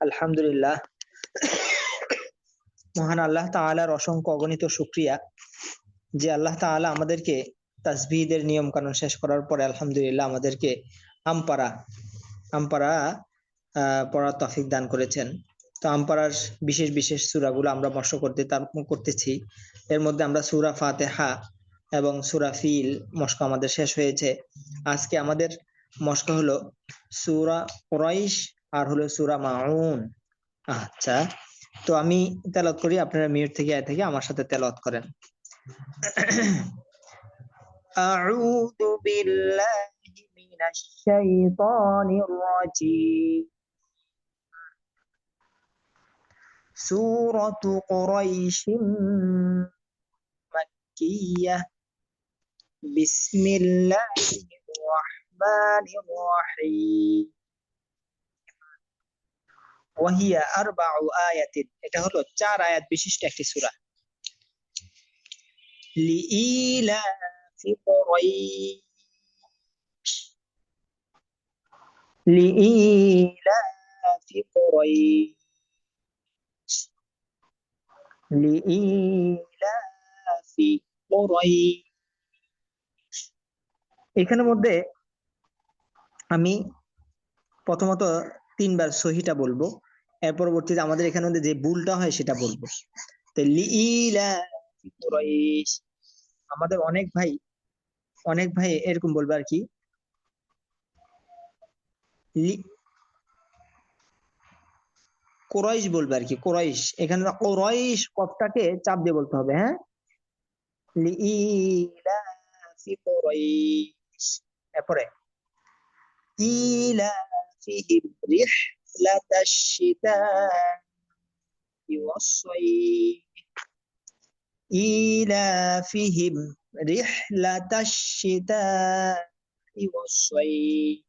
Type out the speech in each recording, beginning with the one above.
আলহামদুলিল্লাহ মহান আল্লাহ অসংখ্য অগণিত যে আল্লাহ আমাদেরকে নিয়ম কানুন শেষ করার পরে আলহামদুলিল্লাহ আমাদেরকে আমপারা আমপারা পড়ার তফিক দান করেছেন। তো আমপারার বিশেষ বিশেষ সূরাগুলো আমরা মশ করতে করতেছি। এর মধ্যে আমরা সূরা ফাতিহা এবং সূরা ফিল মস্ক আমাদের শেষ হয়েছে আজকে আমাদের মস্ক হলো সূরা কুরাইশ আর হলো সূরা মাউন আচ্ছা তো আমি তেলাওয়াত করি আপনারা মিউট থেকে আয় থেকে আমার সাথে তেলাওয়াত করেন أعوذ بالله من الشيطان الرجيم سورة قريش مكية بسم الله الرحمن الرحيم وهي أربع آيات এটা হলো চার আয়াত বিশিষ্ট একটি সূরা لإيلاف قريش لإيلاف قريش لإيلاف قريش এখানের মধ্যে আমি প্রথমত তিনবার সহিটা বলব। এর পরবর্তীতে আমাদের এখানে মধ্যে যে ভুলটা হয় সেটা বলব। আমাদের অনেক ভাই অনেক ভাই এরকম বলবে আর কি। কোরাইশ বলবে আর কি, কোরাইশ। এখানে কোরাইশ কফটাকে চাপ দিয়ে বলতে হবে হ্যাঁ? কুরাইশ। এরপরে ইলাফিহিম রিহলাতাশ শিতা'i ওয়াস-সাইফ إيلافهم رحلة الشتاء والصيف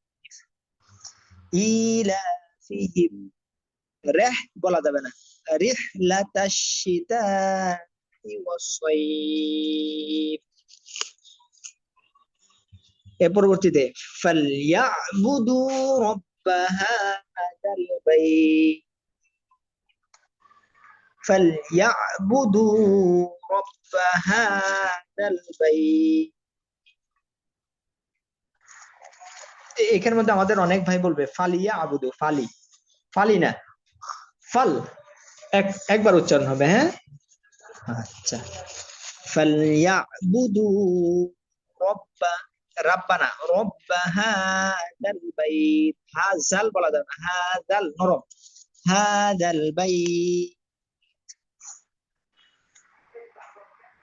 إيلافهم رح বলা যাবে না رحلة الشتاء والصيف পরবর্তীতে এখানের মধ্যে আমাদের অনেক ভাই বলবে ফালিয়া আবুদু ফালি। ফালি না, ফাল একবার উচ্চারণ হবে হ্যাঁ? আচ্ছা। ফালিয়া বুদু রব্বা ربنا رب هذا البيت. هذا البلد هذا الرب هذا البيت.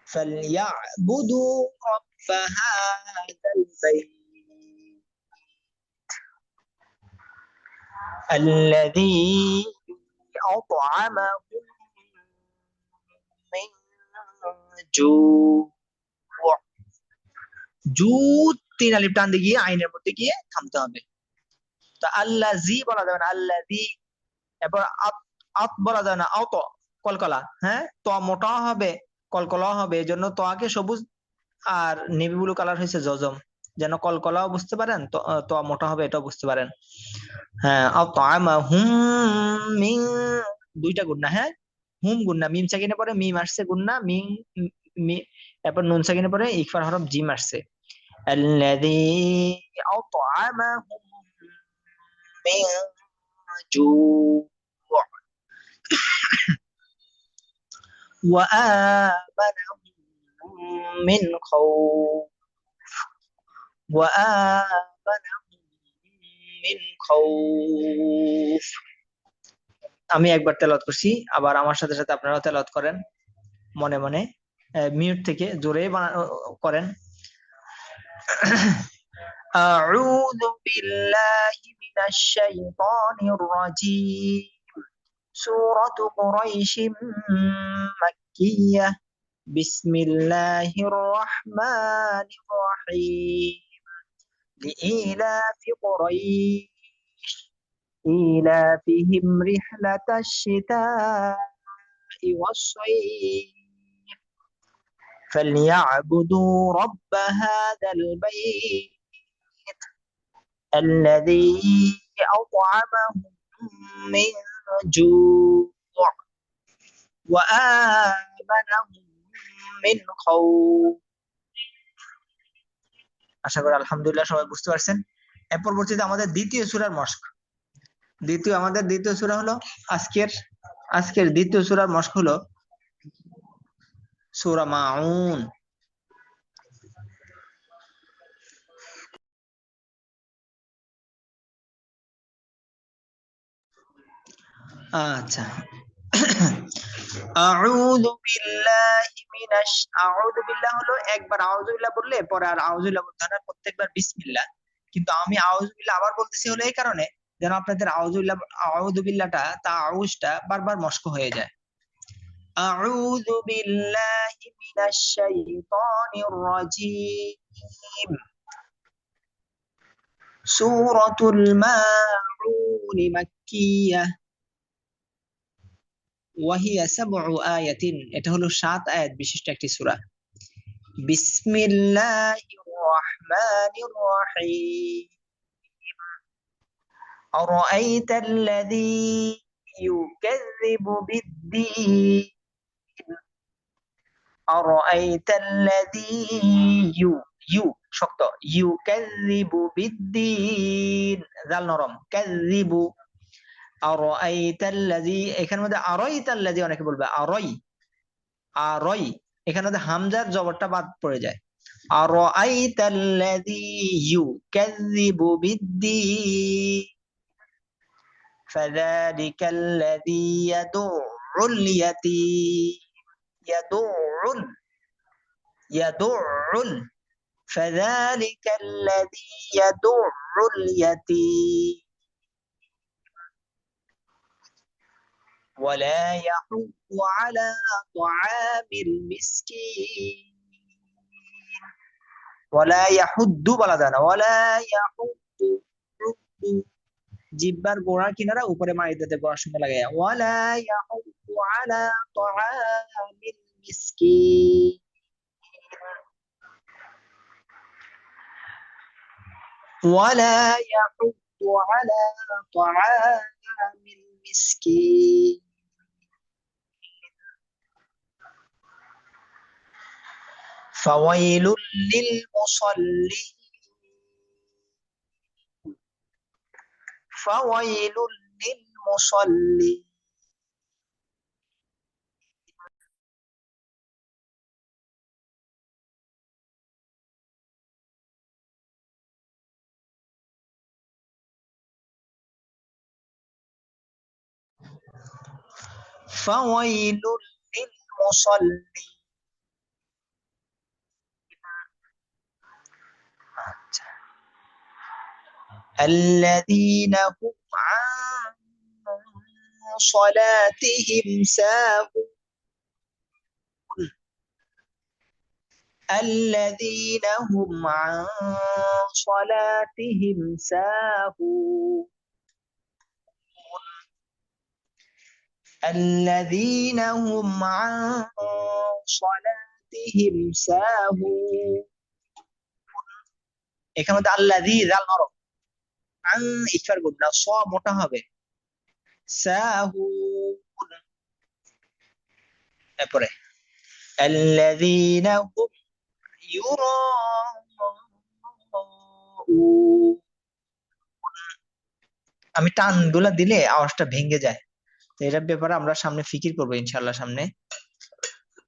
فليعبدوا رب هذا البيت. الذي أطعمهم من جوع. جود তিন আলিফ দিয়ে গিয়ে আইনের মধ্যে গিয়ে থামতে হবে। তা আল্লাহ জি বলা যাবে না আল্লাহ জি এরপর আত বলা যাবে না অত কলকলা। হ্যাঁ? তো মোটা হবে, কলকলাও হবে এই জন্য তোয়াকে সবুজ আর নেভি ব্লু কালার হয়েছে জজম। যেন কলকলাও বুঝতে পারেন, তো তো মোটা হবে, এটাও বুঝতে পারেন। হ্যাঁ মিং দুইটা গুন্না হ্যাঁ? হুম গুন্না, মিম সাকিনে পরে মিম আসছে, গুন্না মিং, এরপর নুন সাকিনে পরে ইকফার হরফ জিম আসছে। الذي أطعمهم من جوع وآمنهم من خوف وآمنهم من خوف আমি একবার তেলাওয়াত করছি আবার আমার সাথে সাথে আপনারাও তেলাওয়াত করেন মনে মনে মিউট থেকে জোরে করেন أعوذ بالله من الشيطان الرجيم. سورة قريش مكية. بسم الله الرحمن الرحيم. لإيلاف قريش. إيلافهم رحلة الشتاء والصيف. فليعبدوا رب هذا البيت الذي أطعمهم من جوع وآمنهم من خوف আশা করি আলহামদুলিল্লাহ সবাই বুঝতে পারছেন এর পরবর্তীতে আমাদের দ্বিতীয় সূরার মশক দ্বিতীয় আমাদের দ্বিতীয় সূরা হলো আজকের আজকের দ্বিতীয় সূরার মশক হলো সূরা মাউন। আচ্ছা। আউযু বিল্লাহি মিনাশ, আউযু বিল্লাহ হলো একবার আউযু বিল্লাহ বললে পরে আর আউযু বিল্লাহ বলতে না, প্রত্যেকবার বিসমিল্লাহ। কিন্তু আমি আউযু বিল্লাহ আবার বলতেছি হলো এই কারণে যেন আপনাদের আউযু বিল্লাহ, আউযু বিল্লাহটা, তা আউজটা বারবার মস্ক হয়ে যায়। আউযু বিল্লাহি মিনাশ শাইতানির রাজীম সূরাতুল মাউন মাক্কিয়াহ ওয়াহিয়া সাবউ আয়াতিন এটা হলো সাত আয়াত বিশিষ্ট একটি সূরা বিসমিল্লাহির রহমানির রহিম أرأيت الذي يكذب بالدين أرأيت الذي يو يو শক্ত ইউকাযযিবু বিদ্দিন জাল নরম কাযযিবু আরাইতাল্লাযী এখানের মধ্যে আরাইতাল্লাযী অনেকে বলবে আরাই আরাই এখানে মধ্যে হামজার জবরটা বাদ পড়ে যায় আরাইতাল্লাযী ইউকাযযিবু বিদ্দিন فذلك الذي يدع اليتيم يدع يدع فذلك الذي يدع اليتيم ولا يحض على طعام المسكين ولا يحض বলা যায় না ولا يحض জিব্বার গোড়ার কিনারা উপরে মারিদাতে গোড়ার সঙ্গে লাগাই ওয়ালা ইয়াহুদ্দু আলা তাআমিল مسكين. ولا يحض على طعام المسكين. فويل للمصلين. فويل للمصلين. فويل للمصلين. الذين هم عن صلاتهم ساهون. الذين هم عن صلاتهم ساهون. الذين هم عن صلاتهم ساهون এখানে মধ্যে আল্লাযী জাল নরম আন ইফার গুণা স মোটা হবে সাহুন এরপরে الذين هم يراءون আমি টান গুলা দিলে আওয়াজটা ভেঙে যায় তো এটার ব্যাপারে আমরা সামনে ফিকির করবো ইনশাল্লাহ সামনে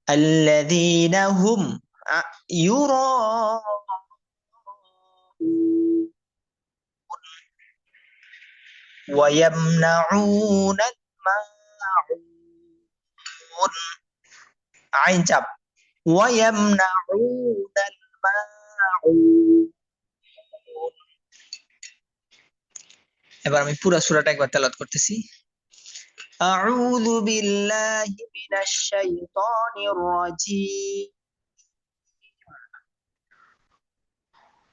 الذين هم يراءون ويمنعون الماعون عين চাপ ويمنعون الماعون এবার আমি পুরো সূরাটা একবার তেলাওয়াত করতেছি أعوذ بالله من الشيطان الرجيم.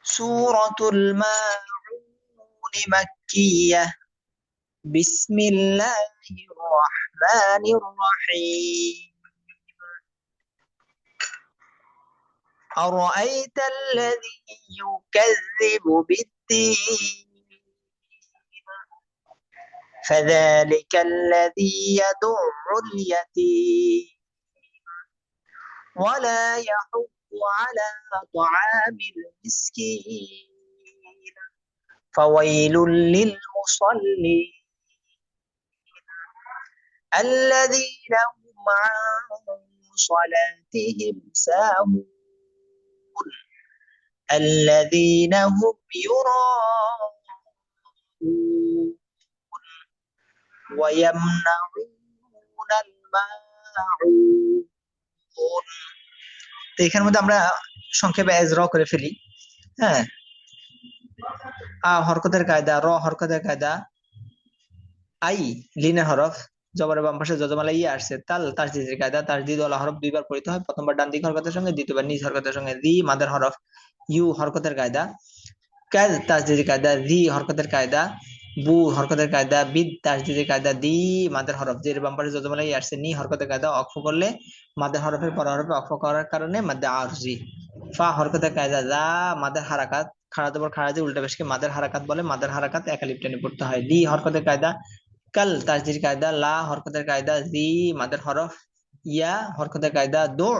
سورة الماعون مكية. بسم الله الرحمن الرحيم. أرأيت الذي يكذب بالدين؟ فذلك الذي يدع اليتيم ولا يحض على طعام المسكين. فويل للمصلين الذين هم عن صلاتهم ساهون. الذين هم يراءون. ويمنعون الماعون তো এখানের মধ্যে আমরা সংক্ষেপে এজর করে ফেলি হ্যাঁ আ হরকতের কায়দা র হরকতের কায়দা আই লিনের হরফ জবরের বাম পাশে যজমালা ইয়ে আসছে তাল তাসদিদের কায়দা তাসদিদ ওয়ালা হরফ দুইবার পড়িতে হয় প্রথমবার ডান দিক হরকতের সঙ্গে দ্বিতীয়বার নিজ হরকতের সঙ্গে রি মাদের হরফ ইউ হরকতের কায়দা কাজ তাসদিদের কায়দা রি হরকতের কায়দা বু হরকতের কায়দা, বিদ, তাসদিদের কায়দা, দি, মাদের হরফ। যে বাম পাশে যজমালা ইয়ে আসছে, নি হরকতের কায়দা অক্ষ করলে মাদের হরফের পর হরফে অক্ষ করার কারণে মাদ্দে আরজি। ফা হরকতের কায়দা, যা মাদের হারাকাত খাড়া দেবর খাড়া যে উল্টা বেশকে মাদের হারাকাত বলে, মাদের হারাকাত একালিপ টেনে পড়তে হয়। লি হরকতের কায়দা, কাল তাসদির কায়দা, লা হরকতের কায়দা, জি মাদের হরফ, ইয়া হরকতের কায়দা, দো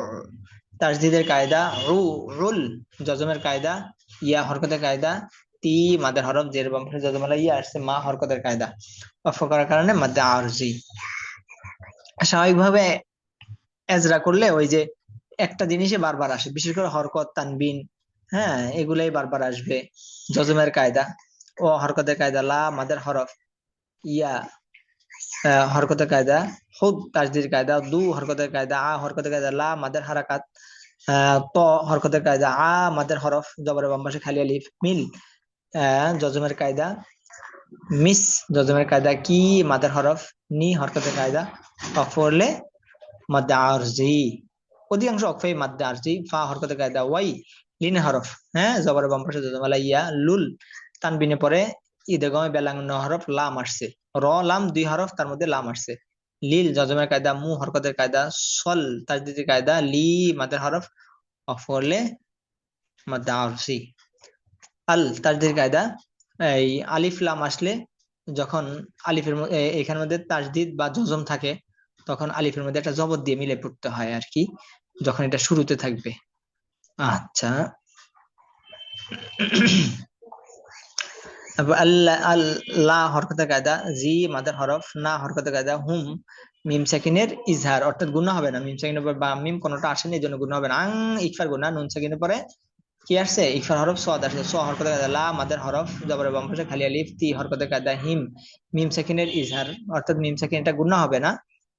তাসদিদের কায়দা, রু, রুল জজমের কায়দা, ইয়া হরকতের কায়দা তি মাদের হরফ জের বামফে জজমালা ইয়া আসছে মা হরকতের কায়দা। অফ করার কারণে মাদ্দে আরজি। স্বাভাবিকভাবে এজরা করলে ওই যে একটা জিনিসে বারবার আসে বিশেষ করে হরকত তানবিন হ্যাঁ এগুলাই বারবার আসবে। জজমের কায়দা ও হরকতের কায়দা লা মাদের হরফ ইয়া হরকতের কায়দা হুদ তাজদির কায়দা দু হরকতের কায়দা আ হরকতের কায়দা লা মাদের হারাকাত আহ, ত হরকতের কায়দা আ মাদের হরফ জবরের বাম পাশে খালি আলিফ মিল জজমের কায়দা। মিস জজমের কায়দা কি? মাদার হরফ নি, হরকতের কায়দা। অফ করলে মাদ্দে আরজি। অধিকাংশ অক্ষয় মাদ্দে আরজি। ফা, হরকতের কায়দা। ওয়াই লিন হরফ। হ্যাঁ জবরের বাম পাশে জজমালা ইয়া, লুল। তানবিনে পরে ঈদগমে বেলাঙ্গন হরফ লাম আসছে। র, লাম দুই হরফ, তার মধ্যে লাম আসছে। লিল, জজমের কায়দা। মু, হরকতের কায়দা। সল, তাজদিদের কায়দা। লি, মাদের হরফ। অফ করলে আরজি। আল তাজদির কায়দা, এই আলিফ লাম আসলে যখন আলিফের এখানের মধ্যে তাজদিদ বা জজম থাকে, তখন আলিফের মধ্যে একটা জবর দিয়ে মিলে পড়তে হয় আর কি, যখন এটা শুরুতে থাকবে। আচ্ছা। আল্লাহ আল্লাহ হরকতের কায়দা, জি, মাদার হরফ, না হরকতের কায়দা, হুম, মিম সাকিনের ইজহার, অর্থাৎ গুণা হবে না। মিম সাকিনের পর বা মিম কোনোটা আসেনি এই জন্য গুণা হবে না। আং, ইকফার গুণা নুন সাকিনের পরে কি আসছে ইকফার হরফ সোয়াদ আসছে সো হরকতের কায়দা লা মাদার হরফ জবরের বাম পাশে খালি আলিফ, তি হরকতের কায়দা হিম। মিম সাকিনের ইজহার অর্থাৎ মিম সাকিন এটা গুণা হবে না।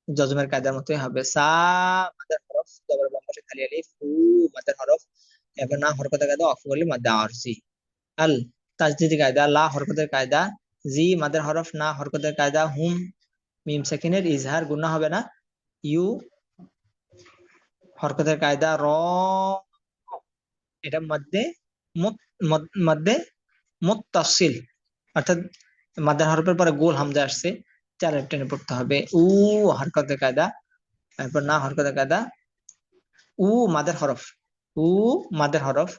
জজমের কায়দার মতোই হবে। সা মাদার হরফ জবরের বাম পাশে খালি আলিফ, হু মাদার হরফ এবার না হরকতের কায়দা অফ করলে মাদ্দা আরজি আল, তাজদিদি কায়দা লা হরকতের কায়দা জি মাদের হরফ না হরকতের কায়দা হুম, মিম সাকিনের ইজহার গুণা হবে না। ইউ হরকতের কায়দা র এটা মধ্যে মদ- মধ্যে মুত্তাসিল অর্থাৎ মাদার হরফের পরে গোল হামজা আসছে চার টেনে পড়তে হবে, উ হরকতের কায়দা, তারপর না হরকতের কায়দা, উ, মাদের হরফ, উ, মাদের হরফ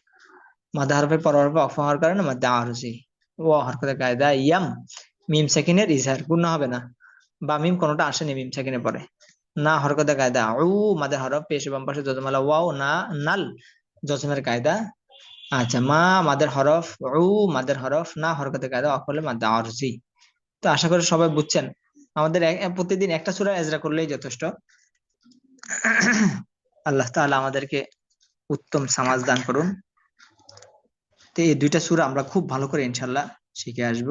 মাদা হরফের পর হরফে অফ হওয়ার কারণে মাদ্দা আরজি ও হরকতের কায়দা, ইয়াম, মিম সাকিনের ইজহার, গুণ হবে না, বা মিম কোনোটা আসেনি মিম সাকিনের পরে, না হরকতের কায়দা, উ, মাদের হরফ, পেশে বাম পাশে যজমালা, ওয়াও, না, নাল জজমের কায়দা। আচ্ছা মা, মাদের হরফ, উ, মাদের হরফ, না, হরকতের কায়দা অফ হলে মাদ্দা আরজি। তো আশা করি সবাই বুঝছেন। আমাদের প্রতিদিন একটা সূরা এজরা করলেই যথেষ্ট। আল্লাহ তাআলা আমাদেরকে উত্তম সমাজ দান করুন। তো এই দুইটা সূরা আমরা খুব ভালো করে ইনশাল্লাহ শিখে আসব।